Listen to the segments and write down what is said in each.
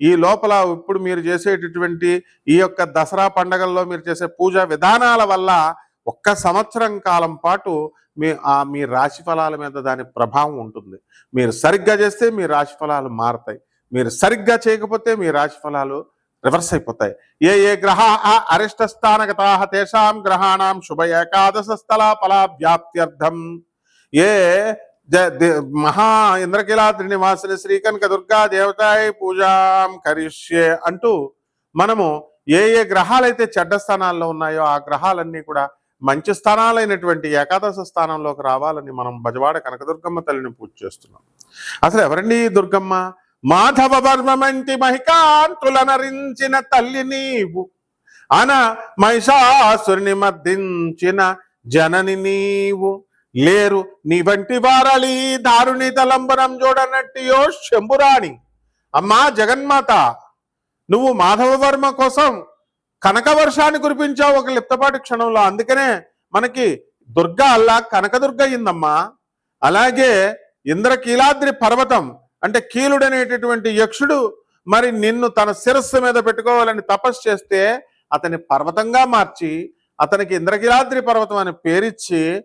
ఈ లోపల ఇప్పుడు మీరు చేసేటటువంటి ఈ యొక్క దసరా పండగల్లో మీరు చేసే పూజా విధానాల వల్ల ఒక్క సంవత్సరం కాలం పాటు మీ ఆ మీ రాశి ఫలాల మీద దాని ప్రభావం ఉంటుంది. మీరు సరిగ్గా చేస్తే మీ రాశి ఫలాలు మారుతాయి. మీరు సరిగ్గా చేయకపోతే మీ రాశి ఫలాలు రివర్స్ అయిపోతాయి. ఏ ఏ గ్రహ అరిష్ట స్థానగతా తేషాం గ్రహాణం శుభ ఏకాదశ స్థల ఫలాభ్యాప్త్యర్థం. ఏ మహా ఇంద్రకీలాద్రి శ్రీ శ్రీకనక దుర్గా దేవతాయ పూజాం కరిష్యే అంటూ మనము ఏ ఏ గ్రహాలైతే చెడ్డ స్థానాల్లో ఉన్నాయో ఆ గ్రహాలన్నీ కూడా మంచి స్థానాలైనటువంటి ఏకాదశ స్థానంలోకి రావాలని మనం బజవాడ కనకదుర్గమ్మ తల్లిని పూజ చేస్తున్నాం. అసలు ఎవరండి దుర్గమ్మ? మాధవ వర్మంటి మంతి మహికాంతులనరించిన తల్లి నీవు. అన మహిషాసుని మర్దించిన జనని నీవు. లేరు నీ వంటి వారలి దారుని తలంబరం చూడనట్టియో శంభురాణి. అమ్మా జగన్మాత నువ్వు మాధవవర్మ కోసం కనక వర్షాన్ని కురిపించావు ఒక లిప్తపాటి క్షణంలో. అందుకనే మనకి దుర్గ అల్లా కనకదుర్గ అయిందమ్మా. అలాగే ఇంద్రకీలాద్రి పర్వతం అంటే కీలుడనేటటువంటి యక్షుడు మరి నిన్ను తన శిరస్సు మీద పెట్టుకోవాలని తపస్సు చేస్తే అతని పర్వతంగా మార్చి అతనికి ఇంద్రకీలాద్రి పర్వతం అని పేరిచ్చి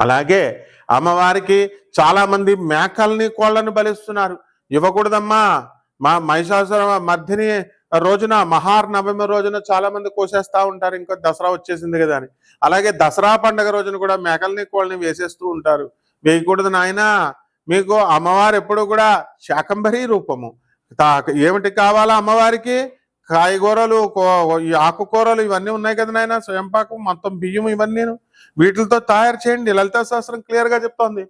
అలాగే అమ్మవారికి చాలామంది మేకల్ని కోళ్ళను బలిస్తున్నారు. ఇవ్వకూడదమ్మా. మా మహిషాసుర మధ్యని రోజున మహానవమి రోజున చాలా మంది ఉంటారు. ఇంకా దసరా వచ్చేసింది కదా అని. అలాగే దసరా పండగ రోజున కూడా మేకల్ని కోళ్ళని వేసేస్తూ ఉంటారు. వేయకూడదు నాయన. మీకు అమ్మవారు ఎప్పుడు కూడా శాకంబరీ రూపము. ఏమిటి కావాలా అమ్మవారికి? కాయగూరలు కో- ఈ ఆకుకూరలు ఇవన్నీ ఉన్నాయి కదా నాయన స్వయంపాకం మొత్తం బియ్యం ఇవన్నీ వీటితో తయారు చేయండి లలిత శాస్త్రం క్లియర్గా చెప్తోంది.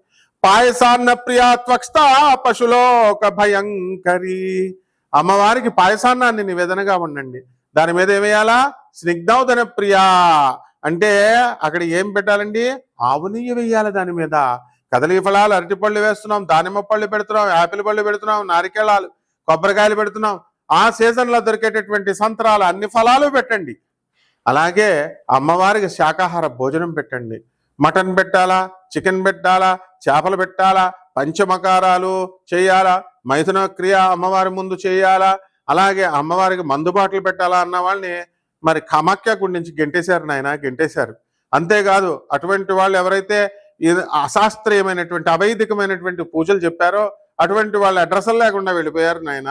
పాయసాన్న ప్రియా త్వక్స్త పశులోక భయంకరి. అమ్మవారికి పాయసాన్నాన్ని నివేదనగా ఉండండి. దాని మీద ఏమేయాలా? స్నిగ్ధౌదన ప్రియా. అంటే అక్కడ ఏం పెట్టాలండి? ఆవు నెయ్యి వేయాలి దాని మీద. కదలి ఫలాలు అరటిపళ్ళు వేస్తున్నాం దానిమ్మ పళ్ళు పెడుతున్నాం యాపిల్ పళ్ళు పెడుతున్నాం నారికేళాలు కొబ్బరికాయలు పెడుతున్నాం. ఆ సీజన్లో దొరికేటటువంటి సంతరాలు అన్ని ఫలాలు పెట్టండి. అలాగే అమ్మవారికి శాకాహార భోజనం పెట్టండి. మటన్ పెట్టాలా? చికెన్ పెట్టాలా? చేపలు పెట్టాలా? పంచమకారాలు చేయాలా? మైథున క్రియ అమ్మవారి ముందు చేయాలా? అలాగే అమ్మవారికి మందుబాట్లు పెట్టాలా అన్న వాళ్ళని మరి కమాఖ్య గుడి నుంచి గెంటేశారు నాయన గెంటేశారు. అంతేకాదు అటువంటి వాళ్ళు ఎవరైతే ఇది అశాస్త్రీయమైనటువంటి అవైదికమైనటువంటి పూజలు చెప్పారో అటువంటి వాళ్ళ అడ్రస్ లేకుండా వెళ్ళిపోయారు నాయన.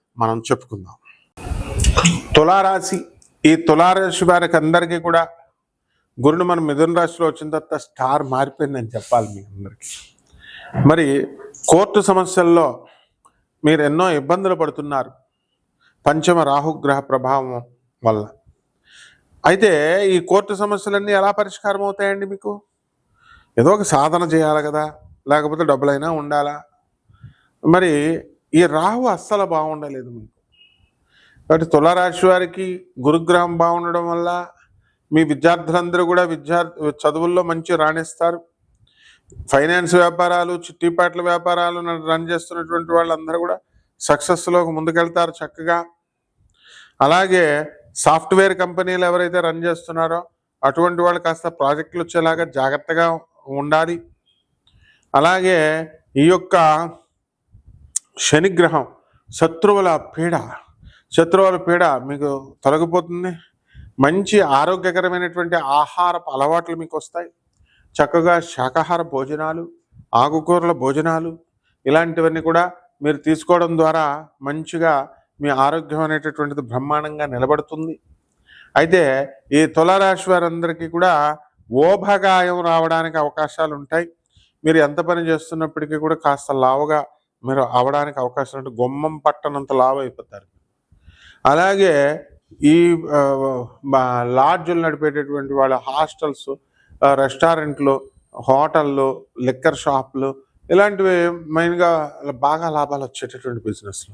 మనం చెప్పుకుందాం. తులారాశి ఈ తులారాశి వారికి అందరికీ కూడా గురుడు మన మిథున రాశిలో వచ్చిన తర్వాత స్టార్ మారిపోయిందని చెప్పాలి మీ అందరికీ. మరి కోర్టు సమస్యల్లో మీరు ఎన్నో ఇబ్బందులు పడుతున్నారు. పంచమ రాహుగ్రహ ప్రభావం వల్ల. అయితే ఈ కోర్టు సమస్యలన్నీ ఎలా పరిష్కారం అవుతాయండి మీకు? ఏదో ఒక సాధన చేయాలి కదా లేకపోతే డబ్బులైనా ఉండాలా? మరి ఈ రాహు అస్సలు బాగుండలేదు మీకు. కాబట్టి తులారాశి వారికి గురుగ్రహం బాగుండడం వల్ల మీ విద్యార్థులందరూ కూడా విద్యార్థి చదువుల్లో మంచి రాణిస్తారు. ఫైనాన్స్ వ్యాపారాలు చిట్టిపాట్ల వ్యాపారాలు రన్ చేస్తున్నటువంటి వాళ్ళందరూ కూడా సక్సెస్లోకి ముందుకెళ్తారు చక్కగా. అలాగే సాఫ్ట్వేర్ కంపెనీలు ఎవరైతే రన్ చేస్తున్నారో అటువంటి వాళ్ళు కాస్త ప్రాజెక్టులు వచ్చేలాగా జాగ్రత్తగా ఉండాలి. అలాగే ఈ యొక్క శనిగ్రహం శత్రువుల పీడ. శత్రువుల పీడ మీకు తొలగిపోతుంది. మంచి ఆరోగ్యకరమైనటువంటి ఆహారపు అలవాట్లు మీకు వస్తాయి. చక్కగా శాకాహార భోజనాలు ఆకుకూరల భోజనాలు ఇలాంటివన్నీ కూడా మీరు తీసుకోవడం ద్వారా మంచిగా మీ ఆరోగ్యం అనేటటువంటిది బ్రహ్మాండంగా నిలబడుతుంది. అయితే ఈ తులారాశి వారందరికీ కూడా ఓభగాయం రావడానికి అవకాశాలు ఉంటాయి మీరు ఎంత పని చేస్తున్నప్పటికీ కూడా కాస్త లావుగా మీరు అవడానికి అవకాశం ఉంటే గుమ్మం పట్టనంత లావు అయిపోతారు అలాగే ఈ మా లాడ్జులు నడిపేటటువంటి వాళ్ళ హాస్టల్స్ రెస్టారెంట్లు హోటళ్ళు లిక్కర్ షాపులు ఇలాంటివి మెయిన్గా బాగా లాభాలు వచ్చేటటువంటి బిజినెస్లు.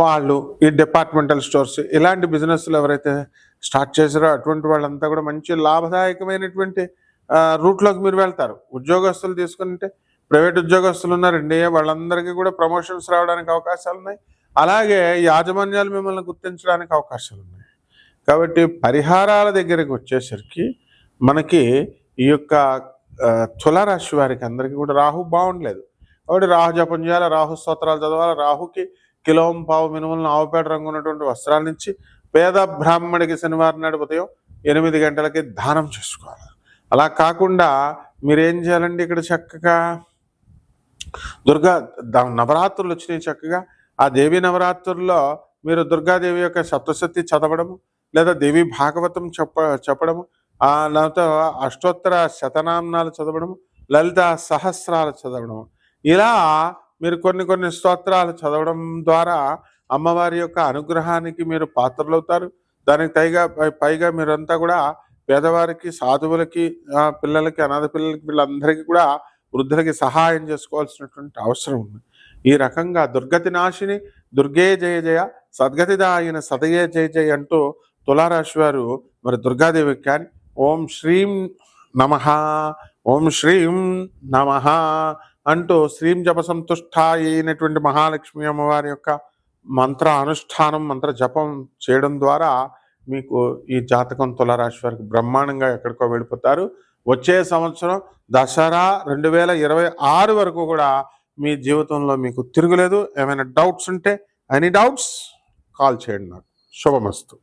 వాళ్ళు ఈ డిపార్ట్మెంటల్ స్టోర్స్ ఇలాంటి బిజినెస్లు ఎవరైతే స్టార్ట్ చేశారో అటువంటి వాళ్ళంతా కూడా మంచి లాభదాయకమైనటువంటి రూట్లోకి మీరు వెళ్తారు. ఉద్యోగస్తులు తీసుకుంటే ప్రైవేట్ ఉద్యోగస్తులు ఉన్నారండి. వాళ్ళందరికీ కూడా ప్రమోషన్స్ రావడానికి అవకాశాలు ఉన్నాయి. అలాగే యాజమాన్యాలు మిమ్మల్ని గుర్తించడానికి అవకాశాలు ఉన్నాయి. కాబట్టి పరిహారాల దగ్గరికి వచ్చేసరికి మనకి ఈ యొక్క ఆ, తులారాశి వారికి అందరికీ కూడా రాహు బాగుండలేదు. కాబట్టి రాహు జపం చేయాలి? రాహు స్తోత్రాలు చదవాలి? రాహుకి కిలోం పావు మినుములను ఆవుపేట రంగు ఉన్నటువంటి వస్త్రాల నుంచి పేద బ్రాహ్మణికి శనివారం నాడు ఉదయం ఎనిమిది గంటలకి దానం చేసుకోవాలి? అలా కాకుండా మీరేం చేయాలండి ఇక్కడ చక్కగా? దుర్గా నవరాత్రులు వచ్చినాయి చక్కగా. ఆ దేవి నవరాత్రుల్లో మీరు దుర్గాదేవి యొక్క సప్తశతి చదవడము లేదా దేవి భాగవతం చెప్ప చెప్పడము లేకపోతే అష్టోత్తర శతనామాలు చదవడము లలిత సహస్రాలు చదవడము. ఇలా మీరు కొన్ని కొన్ని స్తోత్రాలు చదవడం ద్వారా అమ్మవారి యొక్క అనుగ్రహానికి మీరు పాత్రలవుతారు. దానికి పైగా పైగా మీరంతా కూడా పేదవారికి సాధువులకి పిల్లలకి అనాథ పిల్లలకి వీళ్ళందరికీ కూడా వృద్ధులకి సహాయం చేసుకోవాల్సినటువంటి అవసరం ఉంది. ఈ రకంగా దుర్గతి నాశిని దుర్గే జయ జయ సద్గతిదాయిన సదయే జయ జయ అంటూ తులారాశి వారు మరి దుర్గాదేవి కానీ ఓం శ్రీం నమ ఓం శ్రీం నమ అంటూ శ్రీం జప సంతుష్ట అయినటువంటి మహాలక్ష్మి అమ్మవారి యొక్క మంత్ర అనుష్ఠానం మంత్ర జపం చేయడం ద్వారా మీకు ఈ జాతకం తులారాశి వారికి బ్రహ్మాండంగా ఎక్కడికో వెళ్ళిపోతారు. వచ్చే సంవత్సరం దసరా రెండు వేల ఇరవై ఆరు వరకు కూడా మీ జీవితంలో మీకు తిరుగులేదు. ఏమైనా డౌట్స్ ఉంటే ఎనీ డౌట్స్ కాల్ చేయండి నాకు. శుభమస్తు.